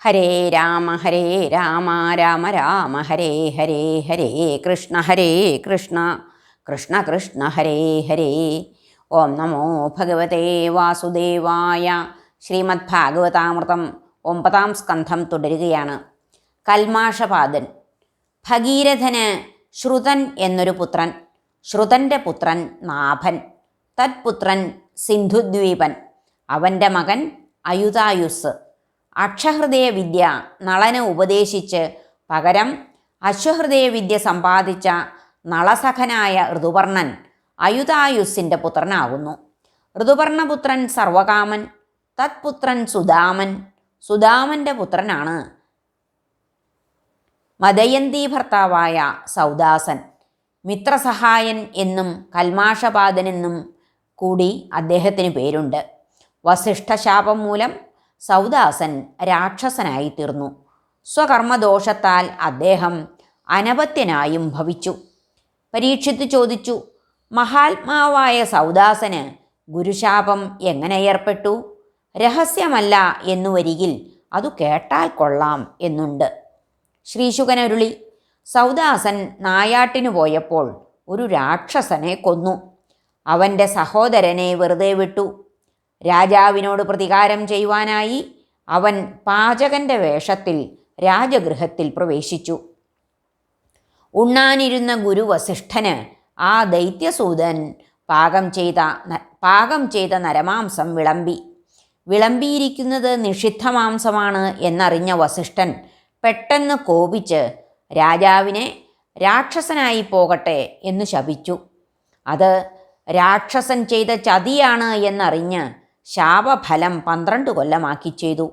ഹരേ രാമ ഹരേ രാമ രാമ രാമ ഹരേ ഹരേ ഹരേ കൃഷ്ണ ഹരേ കൃഷ്ണ കൃഷ്ണ കൃഷ്ണ ഹരേ ഹരേ. ഓം നമോ ഭഗവതേ വാസുദേവായ ശ്രീമദ് ഭാഗവതാമൃതം ഒമ്പതാം സ്കന്ധം തുടരുകയാണ്. കൽമാഷപാദൻ ഭഗീരഥന് ശ്രുതൻ എന്നൊരു പുത്രൻ ശ്രുതന്റെ പുത്രൻ നാഭൻ തത്പുത്രൻ സിന്ധുദ്വീപൻ അവന്റെ മകൻ അയുതായുസ്. അക്ഷഹൃദയ വിദ്യ നളന് ഉപദേശിച്ച് പകരം അശ്വഹൃദയ വിദ്യ സമ്പാദിച്ച നളസഖനായ ഋതുപർണൻ അയുതായുസ്സിന്റെ പുത്രനാകുന്നു. ഋതുപർണപുത്രൻ സർവകാമൻ തത്പുത്രൻ സുദാമൻ. സുദാമന്റെ പുത്രനാണ് മദയന്തി ഭർത്താവായ സൗദാസൻ. മിത്രസഹായൻ എന്നും കൽമാഷപാദനെന്നും കൂടി അദ്ദേഹത്തിന് പേരുണ്ട്. വസിഷ്ഠശാപം മൂലം സൗദാസൻ രാക്ഷസനായി തീർന്നു സ്വകർമ്മദോഷത്താൽ അദ്ദേഹം അനപത്യനായും ഭവിച്ചു. പരീക്ഷിത്ത് ചോദിച്ചു മഹാത്മാവായ സൗദാസന് ഗുരുശാപം എങ്ങനെ ഏർപ്പെട്ടു? രഹസ്യമല്ല എന്നു വരികിൽ അതു കേട്ടാൽ കൊള്ളാം എന്നുണ്ട് ശ്രീശുകനരുളി സൗദാസൻ നായാട്ടിനു പോയപ്പോൾ ഒരു രാക്ഷസനെ കൊന്നു. അവന്റെ സഹോദരനെ വെറുതെ വിട്ടു. രാജാവിനോട് പ്രതികാരം ചെയ്യുവാനായി അവൻ പാചകന്റെ വേഷത്തിൽ രാജഗൃഹത്തിൽ പ്രവേശിച്ചു. ഉണ്ണാനിരുന്ന ഗുരു വസിഷ്ഠന് ആ ദൈത്യസൂതൻ പാകം ചെയ്ത പാകം ചെയ്ത നരമാംസം വിളമ്പി. വിളമ്പിയിരിക്കുന്നത് നിഷിദ്ധമാംസമാണ് എന്നറിഞ്ഞ വസിഷ്ഠൻ പെട്ടെന്ന് കോപിച്ച് രാജാവിനെ രാക്ഷസനായി പോകട്ടെ എന്ന് ശപിച്ചു. അത് രാക്ഷസൻ ചെയ്ത ചതിയാണ് എന്നറിഞ്ഞ് ശാപഫലം പന്ത്രണ്ട് കൊല്ലമാക്കി ചെയ്തു.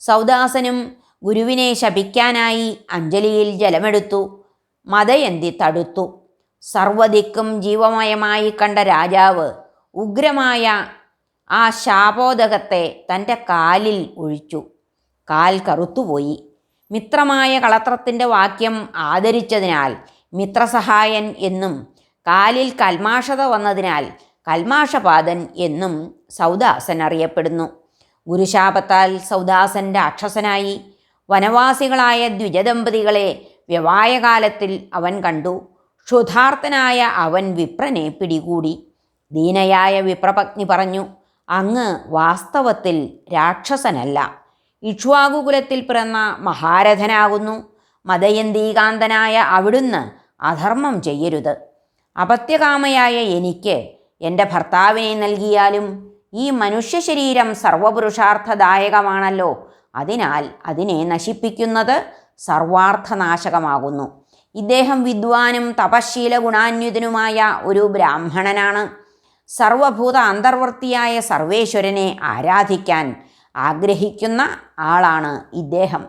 സൗദാസനും ഗുരുവിനെ ശപിക്കാനായി അഞ്ജലിയിൽ ജലമെടുത്തു. മതയന്തി തടുത്തു. സർവദിക്കും ജീവമയമായി കണ്ട രാജാവ് ഉഗ്രമായ ആ ശാപോദകത്തെ തന്റെ കാലിൽ ഒഴിച്ചു. കാൽ കറുത്തുപോയി. മിത്രമായ കളത്രത്തിന്റെ വാക്യം ആദരിച്ചതിനാൽ മിത്രസഹായൻ എന്നും കാലിൽ കൽമാഷത വന്നതിനാൽ കൽമാഷപാദൻ എന്നും സൗദാസൻ അറിയപ്പെടുന്നു. ഗുരുശാപത്താൽ സൗദാസൻ രാക്ഷസനായി. വനവാസികളായ ദ്വിജദമ്പതികളെ വ്യവായകാലത്തിൽ അവൻ കണ്ടു. ക്ഷുധാർത്ഥനായ അവൻ വിപ്രനെ പിടികൂടി. ദീനയായ വിപ്രപത്നി പറഞ്ഞു അങ്ങ് വാസ്തവത്തിൽ രാക്ഷസനല്ല. ഇക്ഷ്വാകുകുലത്തിൽ പിറന്ന മഹാരഥനാകുന്നു. മതയന്തീകാന്തനായ അവിടുന്ന് അധർമ്മം ചെയ്യരുത്. അപത്യകാമയായ എനിക്ക് എന്റെ ഭർത്താവിനെ നൽകിയാലും ഈ മനുഷ്യ ശരീരം സർവപുരുഷാർത്ഥദായകമാണല്ലോ. അതിനാൽ അതിനെ നശിപ്പിക്കുന്നത് സർവാർത്ഥനാശകമാകുന്നു. ഇദ്ദേഹം വിദ്വാനും തപശീല ഗുണാന്യുതനുമായ ഒരു ബ്രാഹ്മണനാണ്. സർവഭൂത അന്തർവർത്തിയായ സർവേശ്വരനെ ആരാധിക്കാൻ ആഗ്രഹിക്കുന്ന ആളാണ് ഇദ്ദേഹം.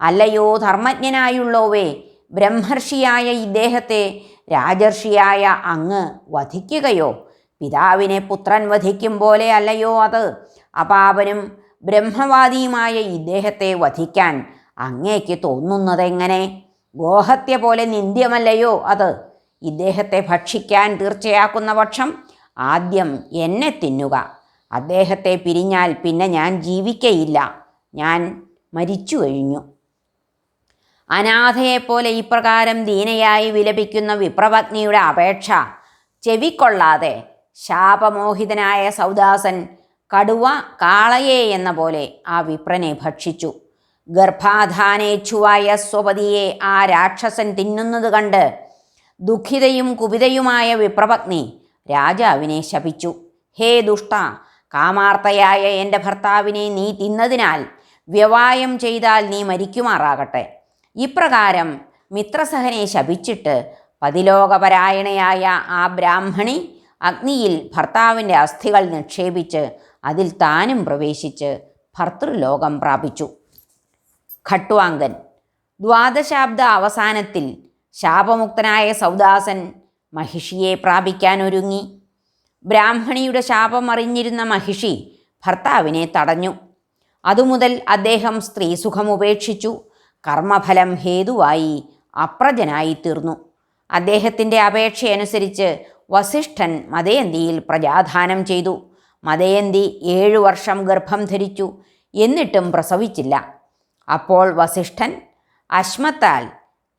അല്ലയോ ധർമ്മജ്ഞനായുള്ളോവേ ബ്രഹ്മർഷിയായ ഇദ്ദേഹത്തെ രാജർഷിയായ അങ്ങ് വധിക്കുകയോ പിതാവിനെ പുത്രൻ വധിക്കും പോലെ അല്ലയോ അത്? അപാപനും ബ്രഹ്മവാദിയുമായ ഇദ്ദേഹത്തെ വധിക്കാൻ അങ്ങേക്ക് തോന്നുന്നതെങ്ങനെ? ഗോഹത്യ പോലെ നിന്ദ്യമല്ലയോ അത്? ഇദ്ദേഹത്തെ ഭക്ഷിക്കാൻ തീർച്ചയാക്കുന്ന പക്ഷം ആദ്യം എന്നെ തിന്നുക. അദ്ദേഹത്തെ പിരിഞ്ഞാൽ പിന്നെ ഞാൻ ജീവിക്കയില്ല. ഞാൻ മരിച്ചു കഴിഞ്ഞു. അനാഥയെപ്പോലെ ഇപ്രകാരം ദീനയായി വിലപിക്കുന്ന വിപ്രപത്നിയുടെ അപേക്ഷ ചെവിക്കൊള്ളാതെ ശാപമോഹിതനായ സൗദാസൻ കടുവ കാളയെ എന്ന പോലെ ആ വിപ്രനെ ഭക്ഷിച്ചു. ഗർഭാധാനേച്ഛുവായ സ്വപതിയെ ആ രാക്ഷസൻ തിന്നുന്നത് കണ്ട് ദുഃഖിതയും കുപിതയുമായ വിപ്രപത്നി രാജാവിനെ ശപിച്ചു. ഹേ ദുഷ്ട കാമാർത്തയായ എന്റെ ഭർത്താവിനെ നീ തിന്നതിനാൽ വ്യവായം ചെയ്താൽ നീ മരിക്കുമാറാകട്ടെ. ഇപ്രകാരം മിത്രസഹനെ ശപിച്ചിട്ട് പതിലോകപരായണയായ ആ ബ്രാഹ്മണി അഗ്നിയിൽ ഭർത്താവിന്റെ അസ്ഥികൾ നിക്ഷേപിച്ച് അതിൽ താനും പ്രവേശിച്ച് ഭർത്തൃലോകം പ്രാപിച്ചു. ഖട്വാങ്കൻ ദ്വാദശാബ്ദ അവസാനത്തിൽ ശാപമുക്തനായ സൗദാസൻ മഹിഷിയെ പ്രാപിക്കാനൊരുങ്ങി ബ്രാഹ്മണിയുടെ ശാപം അറിഞ്ഞിരുന്ന മഹിഷി ഭർത്താവിനെ തടഞ്ഞു. അതുമുതൽ അദ്ദേഹം സ്ത്രീസുഖം ഉപേക്ഷിച്ചു. കർമ്മഫലം ഹേതുവായി അപ്രജനായി തീർന്നു അദ്ദേഹത്തിന്റെ അപേക്ഷയനുസരിച്ച് വസിഷ്ഠൻ മതയന്തിയിൽ പ്രജാധാനം ചെയ്തു. മതയന്തി ഏഴു വർഷം ഗർഭം ധരിച്ചു. എന്നിട്ടും പ്രസവിച്ചില്ല. അപ്പോൾ വസിഷ്ഠൻ അശ്മത്താൽ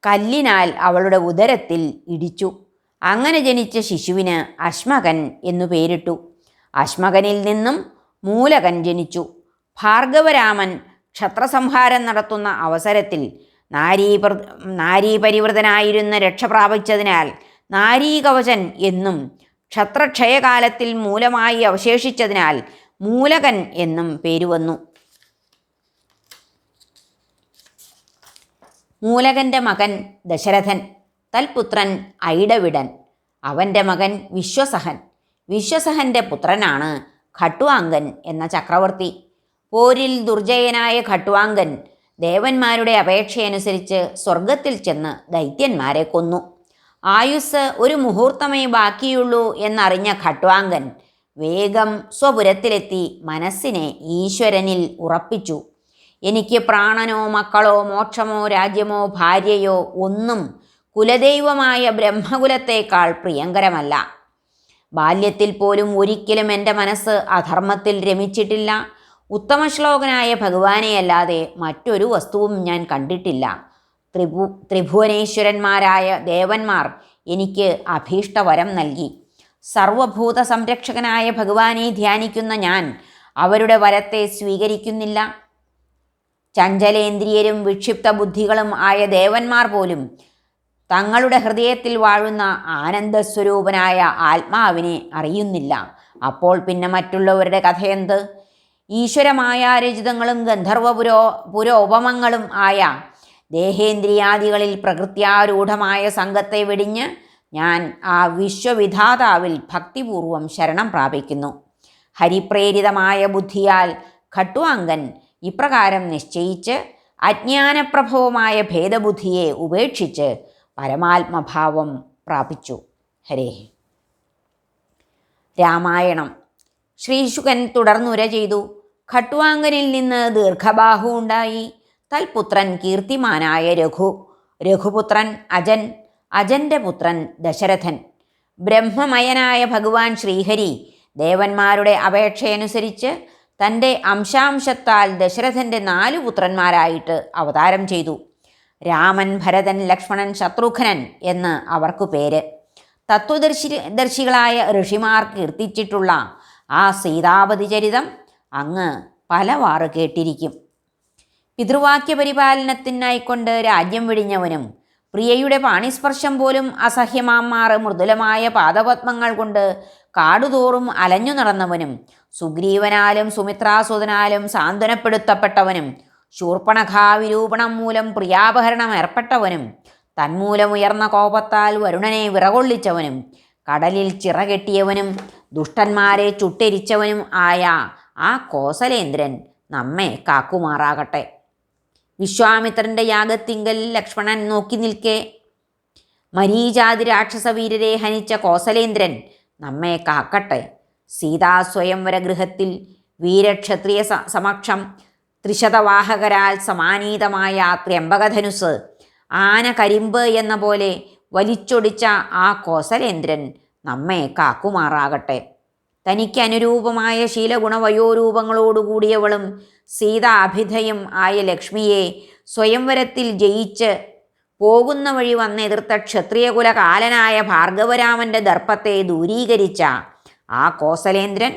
കല്ലിനാൽ അവളുടെ ഉദരത്തിൽ ഇടിച്ചു. അങ്ങനെ ജനിച്ച ശിശുവിന് അശ്മകൻ എന്നു പേരിട്ടു. അശ്മകനിൽ നിന്നും മൂലകൻ ജനിച്ചു. ഭാർഗവരാമൻ ക്ഷത്രസംഹാരം നടത്തുന്ന അവസരത്തിൽ നാരീപ്ര നാരീപരിവൃതനായിരുന്ന രക്ഷ പ്രാപിച്ചതിനാൽ നാരീകവചൻ എന്നും ക്ഷത്രക്ഷയകാലത്തിൽ മൂലമായി അവശേഷിച്ചതിനാൽ മൂലകൻ എന്നും പേരുവന്നു. മൂലകന്റെ മകൻ ദശരഥൻ തൽപുത്രൻ ഐഡവിടൻ അവന്റെ മകൻ വിശ്വസഹൻ. വിശ്വസഹന്റെ പുത്രനാണ് ഖട്ടുവാങ്കൻ എന്ന ചക്രവർത്തി. പോരിൽ ദുർജയനായ ഖട്ടുവാങ്കൻ ദേവന്മാരുടെ അപേക്ഷയനുസരിച്ച് സ്വർഗത്തിൽ ചെന്ന് ദൈത്യന്മാരെ കൊന്നു. ആയുസ് ഒരു മുഹൂർത്തമേ ബാക്കിയുള്ളൂ എന്നറിഞ്ഞ ഖട്വാങ്കൻ വേഗം സ്വപുരത്തിലെത്തി മനസ്സിനെ ഈശ്വരനിൽ ഉറപ്പിച്ചു. എനിക്ക് പ്രാണനോ മക്കളോ മോക്ഷമോ രാജ്യമോ ഭാര്യയോ ഒന്നും കുലദൈവമായ ബ്രഹ്മകുലത്തേക്കാൾ പ്രിയങ്കരമല്ല. ബാല്യത്തിൽ പോലും ഒരിക്കലും എന്റെ മനസ്സ് അധർമ്മത്തിൽ രമിച്ചിട്ടില്ല. ഉത്തമശ്ലോകനായ ഭഗവാനെയല്ലാതെ മറ്റൊരു വസ്തുവും ഞാൻ കണ്ടിട്ടില്ല. ത്രിഭു ത്രിഭുവനേശ്വരന്മാരായ ദേവന്മാർ എനിക്ക് അഭീഷ്ടവരം നൽകി. സർവഭൂത സംരക്ഷകനായ ഭഗവാനെ ധ്യാനിക്കുന്ന ഞാൻ അവരുടെ വരത്തെ സ്വീകരിക്കുന്നില്ല. ചഞ്ചലേന്ദ്രിയരും വിക്ഷിപ്ത ബുദ്ധികളും ആയ ദേവന്മാർ പോലും തങ്ങളുടെ ഹൃദയത്തിൽ വാഴുന്ന ആനന്ദസ്വരൂപനായ ആത്മാവിനെ അറിയുന്നില്ല. അപ്പോൾ പിന്നെ മറ്റുള്ളവരുടെ കഥയെന്ത്? ഈശ്വരമായ രചിതങ്ങളും ഗന്ധർവ പുരോ പുരോപമങ്ങളും ആയ ദേഹേന്ദ്രിയാദികളിൽ പ്രകൃത്യാരൂഢമായ സംഘത്തെ വെടിഞ്ഞ് ഞാൻ ആ വിശ്വവിധാതാവിൽ ഭക്തിപൂർവം ശരണം പ്രാപിക്കുന്നു. ഹരിപ്രേരിതമായ ബുദ്ധിയാൽ ഖട്ടുവാങ്കൻ ഇപ്രകാരം നിശ്ചയിച്ച് അജ്ഞാനപ്രഭവമായ ഭേദബുദ്ധിയെ ഉപേക്ഷിച്ച് പരമാത്മഭാവം പ്രാപിച്ചു. ഹരേ. രാമായണം. ശ്രീശുകൻ തുടർന്നുര ചെയ്തു. ഖട്ടുവാങ്കനിൽ നിന്ന് ദീർഘബാഹു ഉണ്ടായി. തൽപുത്രൻ കീർത്തിമാനായ രഘു. രഘുപുത്രൻ അജൻ അജന്റെ പുത്രൻ ദശരഥൻ. ബ്രഹ്മമയനായ ഭഗവാൻ ശ്രീഹരി ദേവന്മാരുടെ അപേക്ഷയനുസരിച്ച് തന്റെ അംശാംശത്താൽ ദശരഥന്റെ നാലു പുത്രന്മാരായിട്ട് അവതാരം ചെയ്തു. രാമൻ ഭരതൻ ലക്ഷ്മണൻ ശത്രുഘ്നൻ എന്ന് അവർക്കു പേര്. തത്വദർശി ദർശികളായ ഋഷിമാർ കീർത്തിച്ചിട്ടുള്ള ആ സീതാപതി ചരിതം അങ്ങ് പലവാറ് കേട്ടിരിക്കും. പിതൃവാക്യ പരിപാലനത്തിനായിക്കൊണ്ട് രാജ്യം വെടിഞ്ഞവനും പ്രിയയുടെ പാണിസ്പർശം പോലും അസഹ്യമാമാർ മൃദുലമായ പാദപത്മങ്ങൾ കൊണ്ട് കാടുതോറും അലഞ്ഞു നടന്നവനും സുഗ്രീവനാലും സുമിത്രാസുതനാലും സാന്ത്വനപ്പെടുത്തപ്പെട്ടവനും ശൂർപ്പണഖാവിരൂപണം മൂലം പ്രിയാപഹരണം ഏർപ്പെട്ടവനും തന്മൂലമുയർന്ന കോപത്താൽ വരുണനെ വിറകൊള്ളിച്ചവനും കടലിൽ ചിറകെട്ടിയവനും ദുഷ്ടന്മാരെ ചുട്ടെരിച്ചവനും ആയ ആ കോസലേന്ദ്രൻ നമ്മെ കാക്കുമാറാകട്ടെ. വിശ്വാമിത്രന്റെ യാഗത്തിങ്കൽ ലക്ഷ്മണൻ നോക്കി നിൽക്കേ. മരീചാതി രാക്ഷസവീരരെ ഹനിച്ച കോസലേന്ദ്രൻ നമ്മെ കാക്കട്ടെ. സീതാ സ്വയംവര ഗൃഹത്തിൽ വീരക്ഷത്രിയ സമക്ഷം ത്രിശതവാഹകരാൽ സമാനീതമായ ത്ര്യംബകധനുസ്. ആന കരിമ്പ് എന്ന പോലെ വലിച്ചൊടിച്ച ആ കോസലേന്ദ്രൻ നമ്മെ കാക്കുമാറാകട്ടെ. തനിക്ക് അനുരൂപമായ ശീലഗുണവയോരൂപങ്ങളോടുകൂടിയവളും സീത അഭിധയും ആയ ലക്ഷ്മിയെ സ്വയംവരത്തിൽ ജയിച്ച് പോകുന്ന വഴി വന്നെതിർത്ത ക്ഷത്രിയകുല കാലനായ ഭാർഗവരാമന്റെ ദർപ്പത്തെ ദൂരീകരിച്ച ആ കോസലേന്ദ്രൻ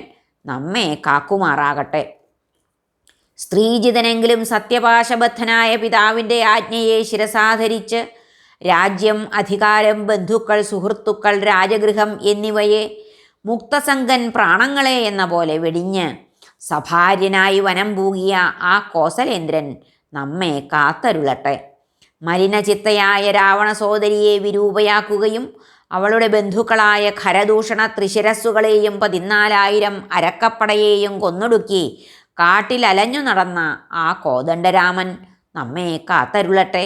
നമ്മെ കാക്കുമാറാകട്ടെ. സ്ത്രീജിതനെങ്കിലും സത്യപാശബദ്ധനായ പിതാവിന്റെ ആജ്ഞയെ ശിരസാധരിച്ച് രാജ്യം അധികാരം ബന്ധുക്കൾ സുഹൃത്തുക്കൾ രാജഗൃഹം എന്നിവയെ മുക്തസംഗൻ പ്രാണങ്ങളെ എന്ന പോലെ വെടിഞ്ഞ് സഭാര്യനായി വനം പൂകിയ ആ കോസലേന്ദ്രൻ നമ്മെ കാത്തരുളട്ടെ. മലിനചിത്തയായ രാവണ സോദരിയെ വിരൂപയാക്കുകയും അവളുടെ ബന്ധുക്കളായ ഖരദൂഷണ ത്രിശിരസ്സുകളെയും പതിനാലായിരം അരക്കപ്പടയെയും കൊന്നൊടുക്കി കാട്ടിൽ അലഞ്ഞു നടന്ന ആ കോദണ്ഡരാമൻ നമ്മെ കാത്തരുളട്ടെ.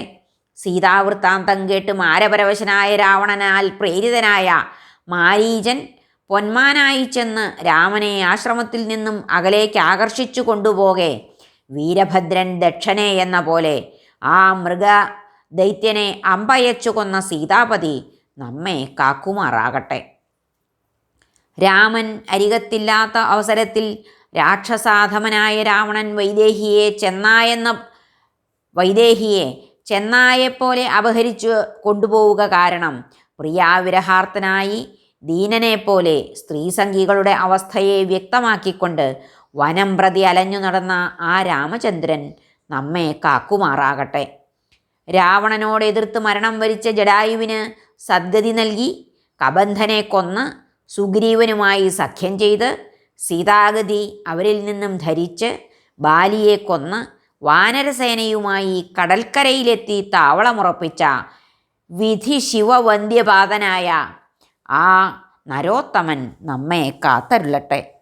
സീതാവൃത്താന്തം കേട്ട് മാരപരവശനായ രാവണനാൽ പ്രേരിതനായ മാരീചൻ പൊന്മാനായി ചെന്ന് രാമനെ ആശ്രമത്തിൽ നിന്നും അകലേക്ക് ആകർഷിച്ചു കൊണ്ടുപോകെ. വീരഭദ്രൻ ദക്ഷനെ എന്ന പോലെ ആ മൃഗ ദൈത്യനെ അമ്പയച്ചു കൊന്ന സീതാപതി നമ്മെ കാക്കുമാറാകട്ടെ. രാമൻ അരികത്തില്ലാത്ത അവസരത്തിൽ രാക്ഷസാധമനായ രാവണൻ വൈദേഹിയെ ചെന്നായെന്ന വൈദേഹിയെ ചെന്നായെപ്പോലെ അപഹരിച്ചു കൊണ്ടുപോവുക കാരണം പ്രിയാവിരഹാർത്ഥനായി ദീനനെപ്പോലെ സ്ത്രീസംഗികളുടെ അവസ്ഥയെ വ്യക്തമാക്കിക്കൊണ്ട് വനം പ്രതി അലഞ്ഞു നടന്ന ആ രാമചന്ദ്രൻ നമ്മെ കാക്കുമാറാകട്ടെ. രാവണനോട് എതിർത്ത് മരണം വരിച്ച ജഡായുവിന് സദ്ഗതി നൽകി കബന്ധനെ കൊന്ന് സുഗ്രീവനുമായി സഖ്യം ചെയ്ത് സീതാഗതി അവരിൽ നിന്നും ധരിച്ച് ബാലിയെ കൊന്ന് വാനരസേനയുമായി കടൽക്കരയിലെത്തി താവളമുറപ്പിച്ച വിധി ശിവവന്ധ്യപാതനായ ആ നരോത്തമൻ നമ്മെ കാത്തരുളട്ടെ.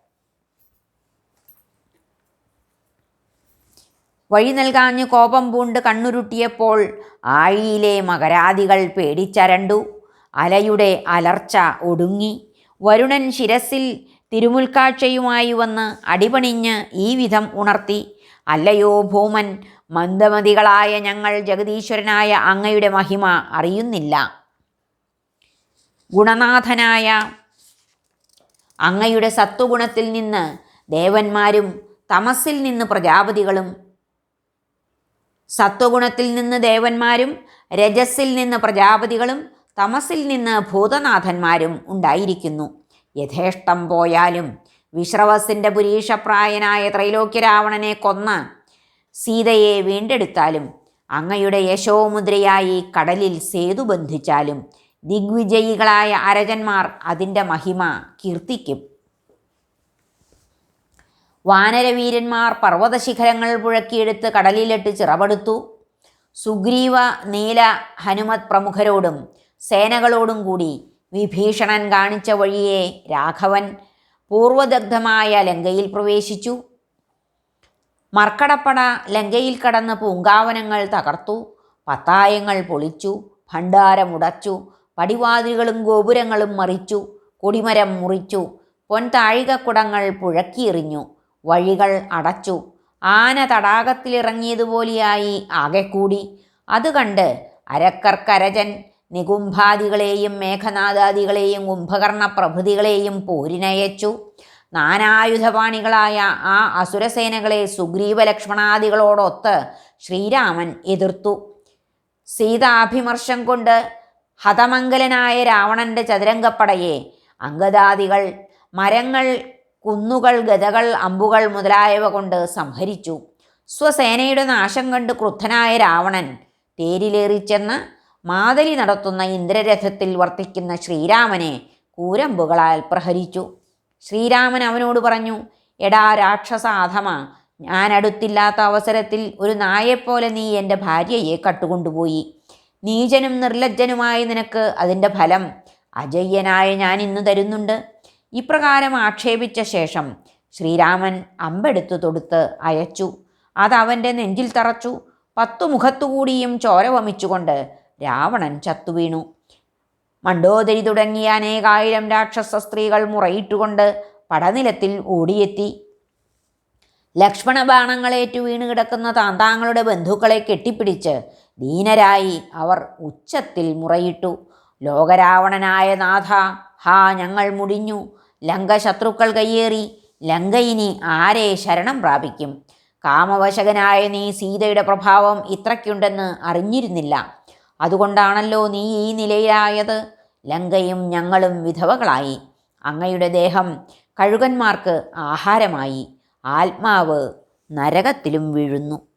വഴി നൽകാഞ്ഞ് കോപം പൂണ്ട് കണ്ണുരുട്ടിയപ്പോൾ ആഴിയിലെ മകരാദികൾ പേടിച്ചരണ്ടു. അലയുടെ അലർച്ച ഒടുങ്ങി. വരുണൻ ശിരസിൽ തിരുമുൽക്കാഴ്ചയുമായി വന്ന് അടിപണിഞ്ഞ് ഈ വിധം ഉണർത്തി. അല്ലയോ ഭൂമൻ മന്ദമതികളായ ഞങ്ങൾ ജഗദീശ്വരനായ അങ്ങയുടെ മഹിമ അറിയുന്നില്ല. ഗുണനാഥനായ അങ്ങയുടെ സത്വഗുണത്തിൽ നിന്ന് ദേവന്മാരും തമസിൽ നിന്ന് പ്രജാപതികളും സത്വഗുണത്തിൽ നിന്ന് ദേവന്മാരും രജസ്സിൽ നിന്ന് പ്രജാപതികളും തമസിൽ നിന്ന് ഭൂതനാഥന്മാരും ഉണ്ടായിരിക്കുന്നു. യഥേഷ്ടം പോയാലും വിശ്രവസിന്റെ പുരീഷപ്രായനായ ത്രൈലോക്യരാവണനെ കൊന്ന സീതയെ വീണ്ടെടുത്താലും അങ്ങയുടെ യശോമുദ്രയായി കടലിൽ സേതു ബന്ധിച്ചാലും ദിഗ്വിജയികളായ അരജന്മാർ അതിന്റെ മഹിമ കീർത്തിക്കും. വാനരവീരന്മാർ പർവതശിഖരങ്ങൾ പുഴക്കിയെടുത്ത് കടലിലിട്ട് ചിറപെടുത്തു സുഗ്രീവ നീല ഹനുമത് പ്രമുഖരോടും സേനകളോടും കൂടി വിഭീഷണൻ കാണിച്ച വഴിയെ രാഘവൻ പൂർവദഗ്ധമായ ലങ്കയിൽ പ്രവേശിച്ചു. മർക്കടപ്പട ലങ്കയിൽ കടന്ന് പൂങ്കാവനങ്ങൾ തകർത്തു. പത്തായങ്ങൾ പൊളിച്ചു. ഭണ്ഡാരമുടച്ചു. പടിവാതിലുകളും ഗോപുരങ്ങളും മറിച്ചു കൊടിമരം മുറിച്ചു പൊൻതാഴികക്കുടങ്ങൾ പുഴക്കിയെറിഞ്ഞു വഴികൾ അടച്ചു. ആന തടാകത്തിലിറങ്ങിയതുപോലെയായി ആകെക്കൂടി അത് കണ്ട് അരക്കർക്കരജൻ നികുംഭാദികളെയും മേഘനാദാദികളെയും കുംഭകർണ പ്രഭൃതികളെയും പോരിനയച്ചു. നാനായുധപാണികളായ ആ അസുരസേനകളെ സുഗ്രീവ ലക്ഷ്മണാദികളോടൊത്ത് ശ്രീരാമൻ എതിർത്തു. സീതാഭിമർശം കൊണ്ട് ഹതമംഗലനായ രാവണന്റെ ചതുരംഗപ്പടയെ അംഗദാദികൾ മരങ്ങൾ കുന്നുകൾ ഗതകൾ അമ്പുകൾ മുതലായവ കൊണ്ട് സംഹരിച്ചു. സ്വസേനയുടെ നാശം കണ്ട് ക്രുദ്ധനായ രാവണൻ തേരിലേറിച്ചെന്ന് മാതലി നടത്തുന്ന ഇന്ദ്രരഥത്തിൽ വർത്തിക്കുന്ന ശ്രീരാമനെ കൂരമ്പുകളാൽ പ്രഹരിച്ചു. ശ്രീരാമൻ അവനോട് പറഞ്ഞു എടാ രാക്ഷസാധമ ഞാൻ അടുത്തില്ലാത്ത അവസരത്തിൽ ഒരു നായെപ്പോലെ നീ എന്റെ ഭാര്യയെ കട്ടുകൊണ്ടുപോയി. നീചനും നിർലജ്ജനുമായ നിനക്ക് അതിന്റെ ഫലം അജയ്യനായ ഞാൻ ഇന്ന് തരുന്നുണ്ട്. ഇപ്രകാരം ആക്ഷേപിച്ച ശേഷം ശ്രീരാമൻ അമ്പെടുത്തു തൊടുത്ത് അയച്ചു. അതവന്റെ നെഞ്ചിൽ തറച്ചു. പത്തു മുഖത്തുകൂടിയും ചോര വമിച്ചുകൊണ്ട് രാവണൻ ചത്തുവീണു. മണ്ടോദരി തുടങ്ങിയ അനേകായിരം രാക്ഷസ സ്ത്രീകൾ മുറയിട്ടുകൊണ്ട് പടനിലത്തിൽ ഓടിയെത്തി. ലക്ഷ്മണ ബാണങ്ങളേറ്റു വീണ് കിടക്കുന്ന താന്താങ്ങളുടെ ബന്ധുക്കളെ കെട്ടിപ്പിടിച്ച് ദീനരായി അവർ ഉച്ചത്തിൽ മുറയിട്ടു. ലോകരാവണനായ നാഥ ഹാ ഞങ്ങൾ മുടിഞ്ഞു. ലങ്ക ശത്രുക്കൾ കയ്യേറി. ലങ്കയിനി ആരെ ശരണം പ്രാപിക്കും? കാമവശകനായ നീ സീതയുടെ പ്രഭാവം ഇത്രയ്ക്കുണ്ടെന്ന് അറിഞ്ഞിരുന്നില്ല. അതുകൊണ്ടാണല്ലോ നീ ഈ നിലയിലായത്. ലങ്കയും ഞങ്ങളും വിധവകളായി. അങ്ങയുടെ ദേഹം കഴുകന്മാർക്ക് ആഹാരമായി. ആത്മാവ് നരകത്തിലും വീഴുന്നു.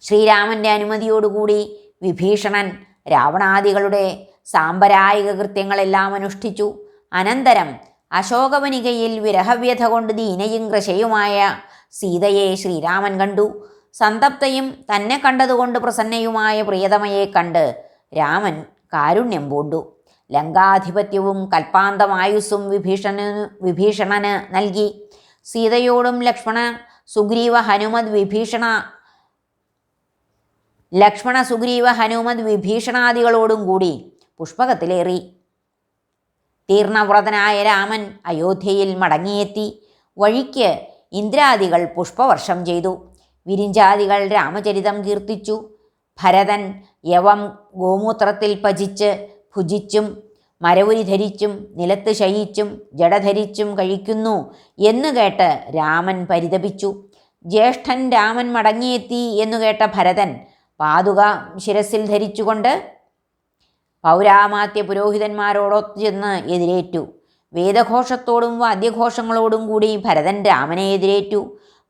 ശ്രീരാമന്റെ അനുമതിയോടുകൂടി വിഭീഷണൻ രാവണാദികളുടെ സാമ്പരായിക കൃത്യങ്ങളെല്ലാം അനുഷ്ഠിച്ചു. അനന്തരം അശോകവനികയിൽ വിരഹവ്യഥ കൊണ്ട് ദീനയും കൃശയുമായ സീതയെ ശ്രീരാമൻ കണ്ടു. സന്തപ്തയും തന്നെ കണ്ടതുകൊണ്ട് പ്രസന്നയുമായ പ്രിയതമയെ കണ്ട് രാമൻ കാരുണ്യം പൂണ്ടു. ലങ്കാധിപത്യവും കൽപ്പാന്തമായുസ്സും വിഭീഷണന് വിഭീഷണന് നൽകി. സീതയോടും ലക്ഷ്മണ സുഗ്രീവ ഹനുമത് വിഭീഷണ ലക്ഷ്മണ സുഗ്രീവ ഹനുമത് വിഭീഷണാദികളോടും കൂടി പുഷ്പകത്തിലേറി. തീർണവ്രതനായ രാമൻ അയോധ്യയിൽ മടങ്ങിയെത്തി. വഴിക്ക് ഇന്ദ്രാദികൾ പുഷ്പവർഷം ചെയ്തു. വിരിഞ്ചാദികൾ രാമചരിതം കീർത്തിച്ചു. ഭരതൻ യവം ഗോമൂത്രത്തിൽ പചിച്ച് ഭുജിച്ചും മരവുരി ധരിച്ചും നിലത്ത് ശയിച്ചും ജടധരിച്ചും കഴിക്കുന്നു എന്ന് കേട്ട് രാമൻ പരിതപിച്ചു. ജ്യേഷ്ഠൻ രാമൻ മടങ്ങിയെത്തി എന്നു കേട്ട ഭരതൻ പാതുക ശിരസിൽ ധരിച്ചുകൊണ്ട് പൗരാമാത്യ പുരോഹിതന്മാരോടൊത്ത് ചെന്ന് എതിരേറ്റു. വേദഘോഷത്തോടും വാദ്യഘോഷങ്ങളോടും കൂടി ഭരതൻ രാമനെ എതിരേറ്റു.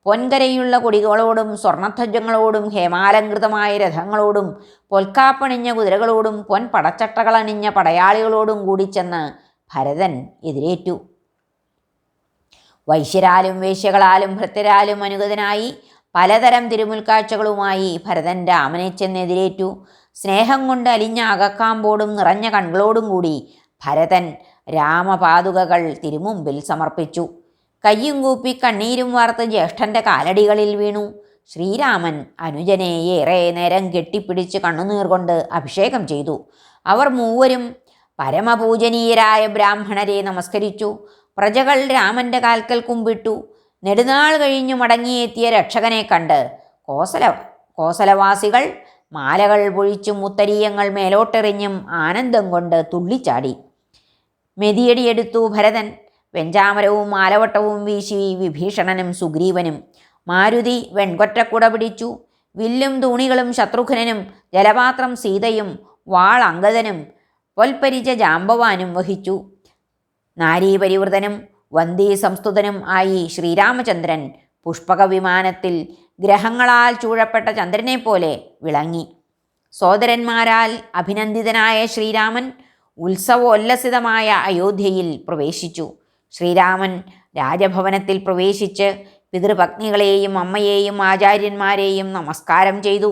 പൊൻകരയുള്ള കൊടികളോടും സ്വർണധ്വജങ്ങളോടും ഹേമാലങ്കൃതമായ രഥങ്ങളോടും പൊൽക്കാപ്പണിഞ്ഞ കുതിരകളോടും പൊൻ പടച്ചട്ടകളണിഞ്ഞ പടയാളികളോടും കൂടി ചെന്ന് ഭരതൻ എതിരേറ്റു. വൈശ്യരാലും വേശ്യകളാലും ഭൃത്യരാലും അനുഗതനായി പലതരം തിരുമുൽക്കാഴ്ചകളുമായി ഭരതൻ രാമനെ ചെന്നെതിരേറ്റു. സ്നേഹം കൊണ്ട് അലിഞ്ഞ അകക്കാമ്പോടും നിറഞ്ഞ കണ്ണുകളോടും കൂടി ഭരതൻ രാമപാതുകകൾ തിരുമുമ്പിൽ സമർപ്പിച്ചു. കയ്യും കൂപ്പി കണ്ണീരും വാർത്ത് ജ്യേഷ്ഠന്റെ കാലടികളിൽ വീണു. ശ്രീരാമൻ അനുജനെ ഏറെ നേരം കെട്ടിപ്പിടിച്ച് കണ്ണുനീർ കൊണ്ട് അഭിഷേകം ചെയ്തു. അവർ മൂവരും പരമപൂജനീയരായ ബ്രാഹ്മണരെ നമസ്കരിച്ചു. പ്രജകൾ രാമന്റെ കാൽക്കൽ കുമ്പിട്ടു. നെടുനാൾ കഴിഞ്ഞു മടങ്ങിയെത്തിയ രക്ഷകനെ കണ്ട് കോസല കോസലവാസികൾ മാലകൾ പൊഴിച്ചും ഉത്തരീയങ്ങൾ മേലോട്ടെറിഞ്ഞും ആനന്ദം കൊണ്ട് തുള്ളിച്ചാടി. മെതിയടിയെടുത്തു ഭരതൻ. വെഞ്ചാമരവും മാലവട്ടവും വീശി വിഭീഷണനും സുഗ്രീവനും. മാരുതി വെൺകൊറ്റക്കുട പിടിച്ചു. വില്ലും തൂണികളും ശത്രുഘ്നനും ജലപാത്രം സീതയും വാൾ അങ്കദനും പൊൽപ്പരിച്ച ജാമ്പവാനും വഹിച്ചു. നാരീപരിവൃതനും വന്ദീ സംസ്തുതനും ആയി ശ്രീരാമചന്ദ്രൻ പുഷ്പക വിമാനത്തിൽ ഗ്രഹങ്ങളാൽ ചൂഴപ്പെട്ട ചന്ദ്രനെ പോലെ വിളങ്ങി. സോദരന്മാരാൽ അഭിനന്ദിതനായ ശ്രീരാമൻ ഉത്സവോല്ലസിതമായ അയോധ്യയിൽ പ്രവേശിച്ചു. ശ്രീരാമൻ രാജഭവനത്തിൽ പ്രവേശിച്ച് പിതൃപത്നികളെയും അമ്മയെയും ആചാര്യന്മാരെയും നമസ്കാരം ചെയ്തു.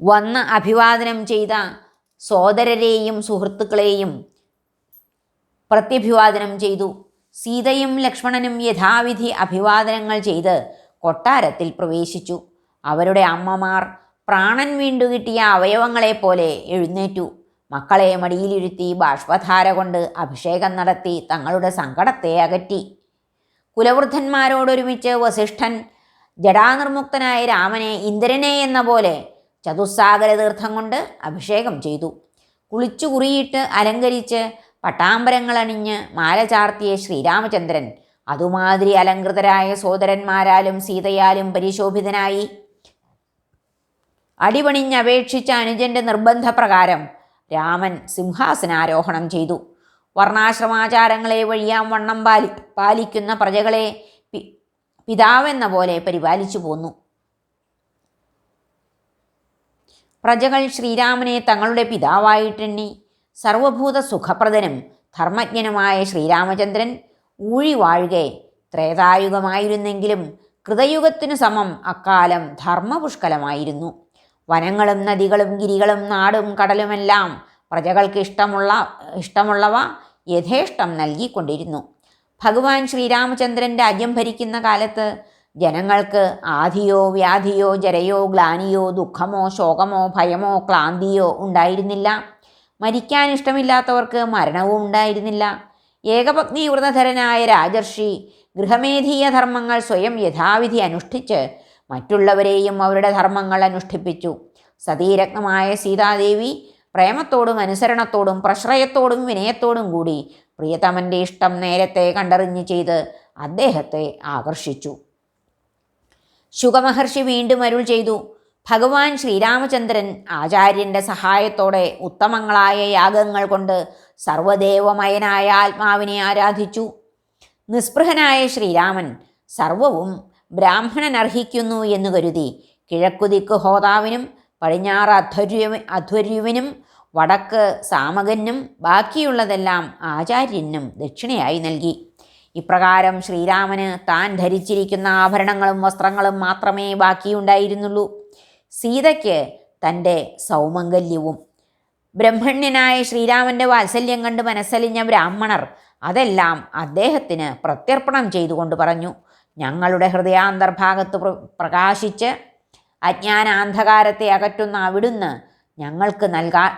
വന്ന് അഭിവാദനം ചെയ്ത സോദരരെയും സുഹൃത്തുക്കളെയും പ്രത്യഭിവാദനം ചെയ്തു. സീതയും ലക്ഷ്മണനും യഥാവിധി അഭിവാദനങ്ങൾ ചെയ്ത് കൊട്ടാരത്തിൽ പ്രവേശിച്ചു. അവരുടെ അമ്മമാർ പ്രാണൻ വീണ്ടു കിട്ടിയ അവയവങ്ങളെപ്പോലെ എഴുന്നേറ്റു. മക്കളെ മടിയിലിരുത്തി ബാഷ്പധാര കൊണ്ട് അഭിഷേകം നടത്തി തങ്ങളുടെ സങ്കടത്തെ അകറ്റി. കുലവൃദ്ധന്മാരോടൊരുമിച്ച് വസിഷ്ഠൻ ജടാനിർമുക്തനായ രാമനെ ഇന്ദ്രനെ എന്ന പോലെ ചതുസ്സാഗര തീർത്ഥം കൊണ്ട് അഭിഷേകം ചെയ്തു. കുളിച്ചു കുറിയിട്ട് അലങ്കരിച്ച് പട്ടാമ്പരങ്ങൾ അണിഞ്ഞ് മാല ചാർത്തിയ ശ്രീരാമചന്ദ്രൻ അതുമാതിരി അലങ്കൃതരായ സോദരന്മാരാലും സീതയാലും പരിശോഭിതനായി. അടിപണിഞ്ഞപേക്ഷിച്ച അനുജന്റെ നിർബന്ധപ്രകാരം രാമൻ സിംഹാസനാരോഹണം ചെയ്തു. വർണാശ്രമാചാരങ്ങളെ വഴിയാം വണ്ണം പാലി പാലിക്കുന്ന പ്രജകളെ പിതാവെന്ന പോലെ പരിപാലിച്ചു പോന്നു. പ്രജകൾ ശ്രീരാമനെ തങ്ങളുടെ പിതാവായിട്ടെണ്ണി സർവഭൂത സുഖപ്രദനും ധർമ്മജ്ഞനുമായ ശ്രീരാമചന്ദ്രൻ ഊഴി വാഴുകെ ത്രേതായുഗമായിരുന്നെങ്കിലും കൃതയുഗത്തിനു സമം അക്കാലം ധർമ്മപുഷ്കലമായിരുന്നു. വനങ്ങളും നദികളും ഗിരികളും നാടും കടലുമെല്ലാം പ്രജകൾക്ക് ഇഷ്ടമുള്ള ഇഷ്ടമുള്ളവ യഥേഷ്ടം നൽകിക്കൊണ്ടിരുന്നു. ഭഗവാൻ ശ്രീരാമചന്ദ്രൻ രാജ്യം ഭരിക്കുന്ന കാലത്ത് ജനങ്ങൾക്ക് ആധിയോ വ്യാധിയോ ജരയോ ഗ്ലാനിയോ ദുഃഖമോ ശോകമോ ഭയമോ ക്ലാന്തിയോ ഉണ്ടായിരുന്നില്ല. മരിക്കാൻ ഇഷ്ടമില്ലാത്തവർക്ക് മരണവും ഉണ്ടായിരുന്നില്ല. ഏകപത്നി വ്രതധരനായ രാജർഷി ഗൃഹമേധീയ ധർമ്മങ്ങൾ സ്വയം യഥാവിധി അനുഷ്ഠിച്ച് മറ്റുള്ളവരെയും അവരുടെ ധർമ്മങ്ങൾ അനുഷ്ഠിപ്പിച്ചു. സതീരത്നമായ സീതാദേവി പ്രേമത്തോടും അനുസരണത്തോടും പ്രശ്രയത്തോടും വിനയത്തോടും കൂടി പ്രിയതമന്റെ ഇഷ്ടം നേരത്തെ കണ്ടറിഞ്ഞ് ചെയ്ത് അദ്ദേഹത്തെ ആകർഷിച്ചു. ശുഗമഹർഷി വീണ്ടും അരുൾ ചെയ്തു. ഭഗവാൻ ശ്രീരാമചന്ദ്രൻ ആചാര്യന്റെ സഹായത്തോടെ ഉത്തമങ്ങളായ യാഗങ്ങൾ കൊണ്ട് സർവദേവമയനായ ആത്മാവിനെ ആരാധിച്ചു. നിസ്പൃഹനായ ശ്രീരാമൻ സർവവും ബ്രാഹ്മണൻ അർഹിക്കുന്നു എന്ന് കരുതി കിഴക്കുതിക്ക് ഹോതാവിനും പടിഞ്ഞാറ് അധ്വര്യ അധ്വര്യുവിനും വടക്ക് സാമകനും ബാക്കിയുള്ളതെല്ലാം ആചാര്യനും ദക്ഷിണയായി നൽകി. ഇപ്രകാരം ശ്രീരാമന് താൻ ധരിച്ചിരിക്കുന്ന ആഭരണങ്ങളും വസ്ത്രങ്ങളും മാത്രമേ ബാക്കിയുണ്ടായിരുന്നുള്ളൂ. സീതയ്ക്ക് തന്റെ സൗമംഗല്യവും. ബ്രഹ്മണ്യനായ ശ്രീരാമന്റെ വാത്സല്യം കണ്ട് മനസ്സലിഞ്ഞ ബ്രാഹ്മണർ അതെല്ലാം അദ്ദേഹത്തിന് പ്രത്യർപ്പണം ചെയ്തുകൊണ്ട് പറഞ്ഞു. ഞങ്ങളുടെ ഹൃദയാന്തർഭാഗത്ത് പ്ര- പ്രകാശിച്ച് അജ്ഞാനാന്ധകാരത്തെ അകറ്റുന്ന അവിടുന്ന് ഞങ്ങൾക്ക് നൽകാ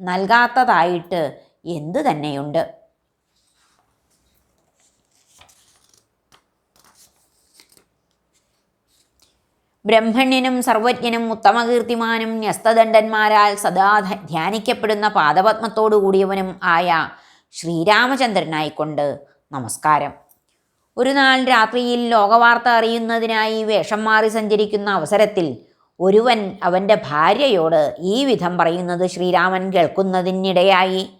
നൽകാത്തതായിട്ട് എന്തു തന്നെയുണ്ട് ബ്രഹ്മണ്യനും സർവജ്ഞനും ഉത്തമകീർത്തിമാനും ന്യസ്തദണ്ഡന്മാരാൽ സദാ ധ്യാനിക്കപ്പെടുന്ന പാദപത്മത്തോടു കൂടിയവനും ആയ ശ്രീരാമചന്ദ്രനായിക്കൊണ്ട് നമസ്കാരം. ഒരു നാൾ രാത്രിയിൽ ലോകവാർത്ത അറിയുന്നതിനായി വേഷം മാറി സഞ്ചരിക്കുന്ന അവസരത്തിൽ ഒരുവൻ അവന്റെ ഭാര്യയോട് ഈ വിധം പറയുന്നത് ശ്രീരാമൻ കേൾക്കുന്നതിനിടയായി.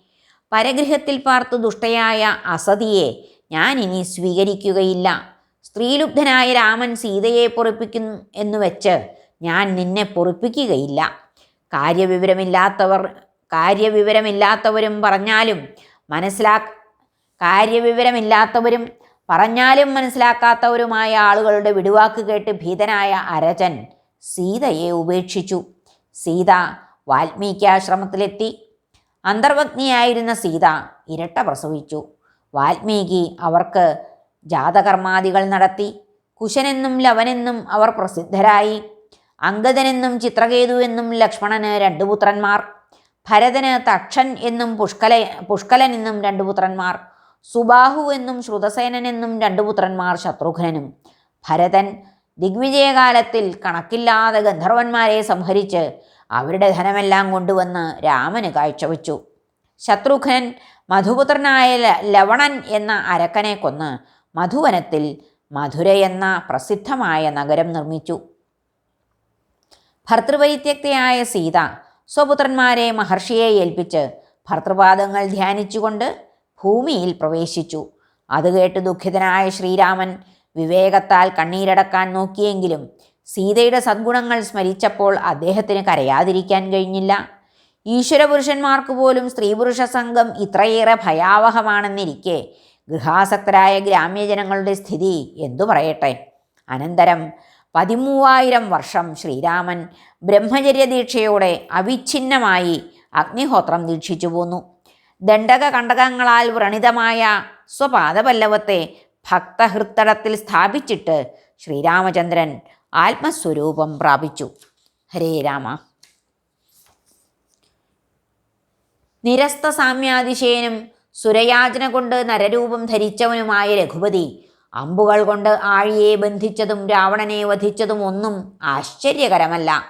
പരഗൃഹത്തിൽ പാർത്ത് ദുഷ്ടയായ അസതിയെ ഞാൻ ഇനി സ്വീകരിക്കുകയില്ല. സ്ത്രീലുബ്ധനായ രാമൻ സീതയെ പൊറിപ്പിക്കുന്നു എന്ന് വെച്ച് ഞാൻ നിന്നെ പൊറിപ്പിക്കുകയില്ല. കാര്യവിവരമില്ലാത്തവർ കാര്യവിവരമില്ലാത്തവരും പറഞ്ഞാലും മനസ്സിലാ കാര്യവിവരമില്ലാത്തവരും പറഞ്ഞാലും മനസ്സിലാക്കാത്തവരുമായ ആളുകളുടെ വിടുവാക്ക് കേട്ട് ഭീതനായ അരജൻ സീതയെ ഉപേക്ഷിച്ചു. സീത വാൽമീകാശ്രമത്തിലെത്തി അന്തർവഗ്നിയായിരുന്ന സീത ഇരട്ട പ്രസവിച്ചു. വാൽമീകി അവർക്ക് ജാതകർമാദികൾ നടത്തി. കുശനെന്നും ലവനെന്നും അവർ പ്രസിദ്ധരായി. അങ്കദനെന്നും ചിത്രകേതു എന്നും ലക്ഷ്മണന് രണ്ടു പുത്രന്മാർ. ഭരതന് തക്ഷൻ എന്നും പുഷ്കല പുഷ്കലൻ എന്നും രണ്ടു പുത്രന്മാർ. സുബാഹു എന്നും ശ്രുതസേനനെന്നും രണ്ടു പുത്രന്മാർ ശത്രുഘ്നനും. ഭരതൻ ദിഗ്വിജയകാലത്തിൽ കണക്കില്ലാതെ ഗന്ധർവന്മാരെ സംഹരിച്ച് അവരുടെ ധനമെല്ലാം കൊണ്ടുവന്ന് രാമന് കാഴ്ചവെച്ചു. ശത്രുഘ്നൻ മധുപുത്രനായ ലവണൻ എന്ന അരക്കനെ കൊന്ന് മധുവനത്തിൽ മധുരയെന്ന പ്രസിദ്ധമായ നഗരം നിർമ്മിച്ചു. ഭർതൃപരിത്യക്തയായ സീത സ്വപുത്രന്മാരെ മഹർഷിയെ ഏൽപ്പിച്ച് ഭർത്തൃപാദങ്ങൾ ധ്യാനിച്ചുകൊണ്ട് ഭൂമിയിൽ പ്രവേശിച്ചു. അത് കേട്ട് ദുഃഖിതനായ ശ്രീരാമൻ വിവേകത്താൽ കണ്ണീരടക്കാൻ നോക്കിയെങ്കിലും സീതയുടെ സദ്ഗുണങ്ങൾ സ്മരിച്ചപ്പോൾ അദ്ദേഹത്തിന് കരയാതിരിക്കാൻ കഴിഞ്ഞില്ല. ഈശ്വരപുരുഷന്മാർക്ക് പോലും സ്ത്രീപുരുഷ സംഘം ഇത്രയേറെ ഭയാവഹമാണെന്നിരിക്കെ ഗൃഹാസക്തരായ ഗ്രാമ്യജനങ്ങളുടെ സ്ഥിതി എന്തു പറയട്ടെ? അനന്തരം പതിമൂവായിരം വർഷം ശ്രീരാമൻ ബ്രഹ്മചര്യ ദീക്ഷയോടെ അവിഛിന്നമായി അഗ്നിഹോത്രം ദീക്ഷിച്ചു പോന്നു. ദണ്ഡക കണ്ടകങ്ങളാൽ വ്രണിതമായ സ്വപാദപല്ലവത്തെ ഭക്തഹൃത്തടത്തിൽ സ്ഥാപിച്ചിട്ട് ശ്രീരാമചന്ദ്രൻ ആത്മസ്വരൂപം പ്രാപിച്ചു. ഹരേ രാമ. നിരസ്ത സാമ്യാതിശയനും സുരയാചന കൊണ്ട് നരരൂപം ധരിച്ചവനുമായ രഘുപതി. അമ്പുകൾ കൊണ്ട് ആഴിയെ ബന്ധിച്ചതും രാവണനെ വധിച്ചതും ഒന്നും ആശ്ചര്യകരമല്ല.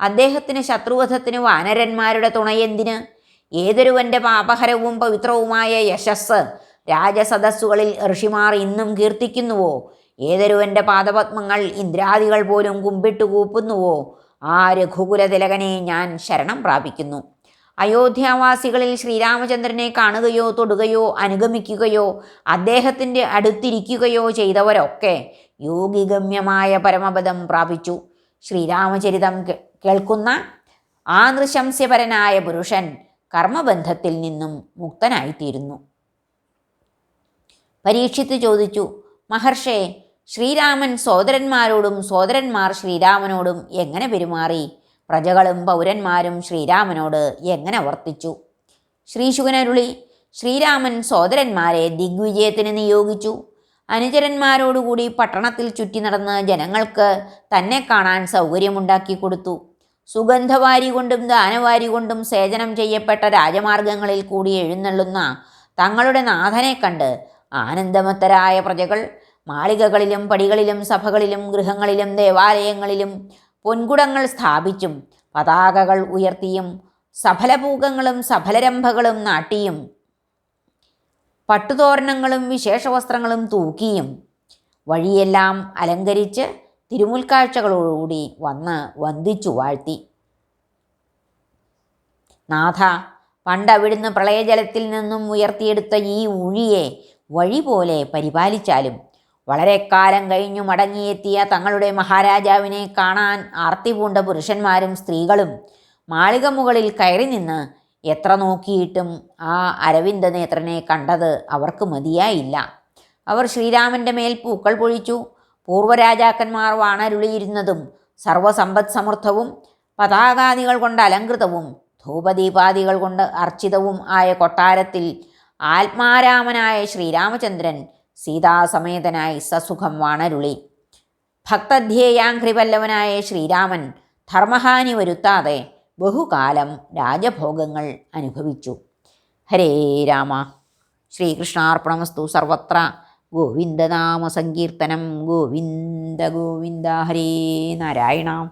അദ്ദേഹത്തിന് ശത്രുവധത്തിന് വാനരന്മാരുടെ തുണയെന്തിന്? ഏതൊരുവന്റെ പാപഹരവും പവിത്രവുമായ യശസ് രാജസദസ്സുകളിൽ ഋഷിമാർ ഇന്നും കീർത്തിക്കുന്നുവോ? ഏതൊരുവന്റെ പാദപത്മങ്ങൾ ഇന്ദ്രാദികൾ പോലും കുമ്പിട്ടു കൂപ്പുന്നുവോ? ആ രഘുകുലതിലകനെ ഞാൻ ശരണം പ്രാപിക്കുന്നു. അയോധ്യാവാസികളിൽ ശ്രീരാമചന്ദ്രനെ കാണുകയോ തൊടുകയോ അനുഗമിക്കുകയോ അദ്ദേഹത്തിന്റെ അടുത്തിരിക്കുകയോ ചെയ്തവരൊക്കെ യോഗിഗമ്യമായ പരമപദം പ്രാപിച്ചു. ശ്രീരാമചരിതം കേൾക്കുന്ന ആ നൃശംസ്യപരനായ പുരുഷൻ കർമ്മബന്ധത്തിൽ നിന്നും മുക്തനായിത്തീരുന്നു. പരീക്ഷിത്ത് ചോദിച്ചു മഹർഷേ ശ്രീരാമൻ സോദരന്മാരോടും സോദരന്മാർ ശ്രീരാമനോടും എങ്ങനെ പെരുമാറി? പ്രജകളും പൗരന്മാരും ശ്രീരാമനോട് എങ്ങനെ വർത്തിച്ചു? ശ്രീശുഖനരുളി ശ്രീരാമൻ സോദരന്മാരെ ദിഗ്വിജയത്തിന് നിയോഗിച്ചു. അനുചരന്മാരോടുകൂടി പട്ടണത്തിൽ ചുറ്റി നടന്ന് ജനങ്ങൾക്ക് തന്നെ കാണാൻ സൗകര്യമുണ്ടാക്കി കൊടുത്തു. സുഗന്ധവാരി കൊണ്ടും ദാനവാരി കൊണ്ടും സേചനം ചെയ്യപ്പെട്ട രാജമാർഗങ്ങളിൽ കൂടി എഴുന്നള്ളുന്ന തങ്ങളുടെ നാഥനെ കണ്ട് ആനന്ദമത്തരായ പ്രജകൾ മാളികകളിലും പടികളിലും സഭകളിലും ഗൃഹങ്ങളിലും ദേവാലയങ്ങളിലും പൊൻകുടങ്ങൾ സ്ഥാപിച്ചും പതാകകൾ ഉയർത്തിയും സഫലപൂകങ്ങളും സഫലരംഭകളും നാട്ടിയും പട്ടുതോരണങ്ങളും വിശേഷവസ്ത്രങ്ങളും തൂക്കിയും വഴിയെല്ലാം അലങ്കരിച്ച് തിരുമുൽക്കാഴ്ചകളോടുകൂടി വന്ന് വന്ദിച്ചു വാഴ്ത്തി. നാഥ പണ്ട് അവിടുന്ന് പ്രളയജലത്തിൽ നിന്നും ഉയർത്തിയെടുത്ത ഈ ഉഴിയെ വഴി പോലെ പരിപാലിച്ചാലും വളരെ കാലം കഴിഞ്ഞു മടങ്ങിയെത്തിയ തങ്ങളുടെ മഹാരാജാവിനെ കാണാൻ ആർത്തി പൂണ്ട പുരുഷന്മാരും സ്ത്രീകളും മാളിക മുകളിൽ കയറി നിന്ന് എത്ര നോക്കിയിട്ടും ആ അരവിന്ദ നേത്രനെ കണ്ടത് അവർക്ക് മതിയായില്ല. അവർ ശ്രീരാമന്റെ മേൽ പൂക്കൾ പൊഴിച്ചു. പൂർവരാജാക്കന്മാർ വാണരുളിയിരുന്നതും സർവസമ്പദ് സമൃദ്ധവും പതാകാദികൾ കൊണ്ട് അലങ്കൃതവും ധൂപദീപാദികൾ കൊണ്ട് അർച്ചിതവും ആയ കൊട്ടാരത്തിൽ ആത്മാരാമനായ ശ്രീരാമചന്ദ്രൻ സീതാസമേതനായി സസുഖം വാണരുളി. ഭക്തധ്യേയാഘ്രിപല്ലവനായ ശ്രീരാമൻ ധർമ്മഹാനി വരുത്താതെ ബഹുകാലം രാജഭോഗങ്ങൾ അനുഭവിച്ചു. ഹരേ രാമ. ശ്രീകൃഷ്ണാർപ്പണമസ്തു സർവത്ര. ഗോവിന്ദനാമ സങ്കീർത്തനം ഗോവിന്ദ ഗോവിന്ദ. ഹരേ നാരായണ.